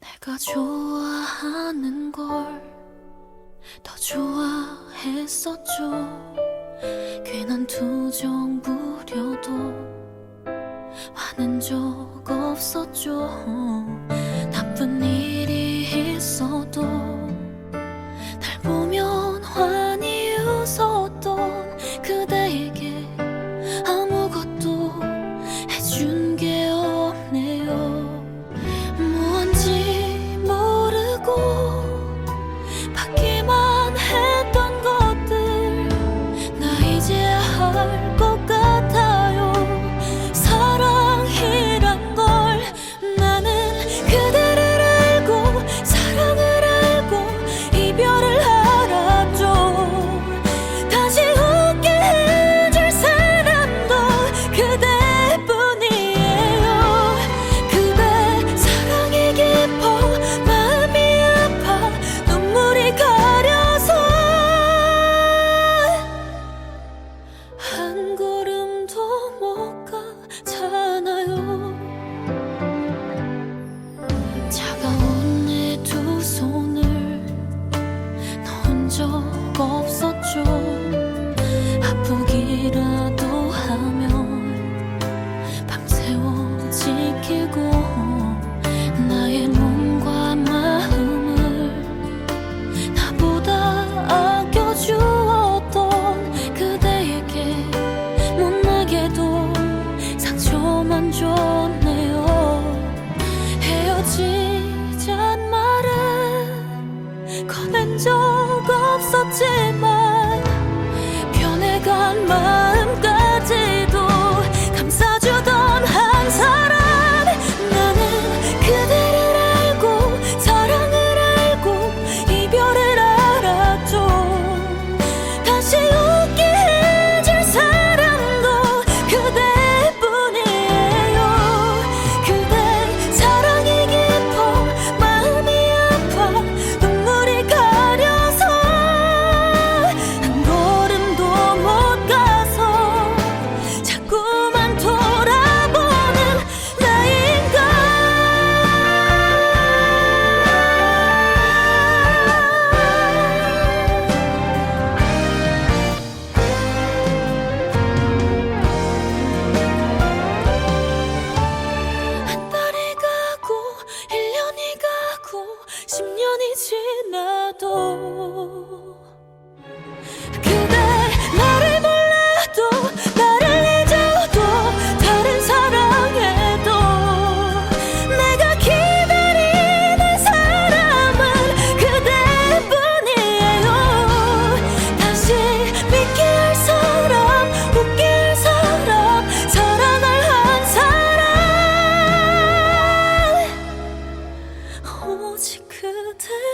내가 좋아하는 걸 더 좋아했었죠. 괜한 투정 부려도 화는 적 없었죠. 吐きま很。 본 적 없었지만 변해간 마음까지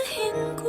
應該。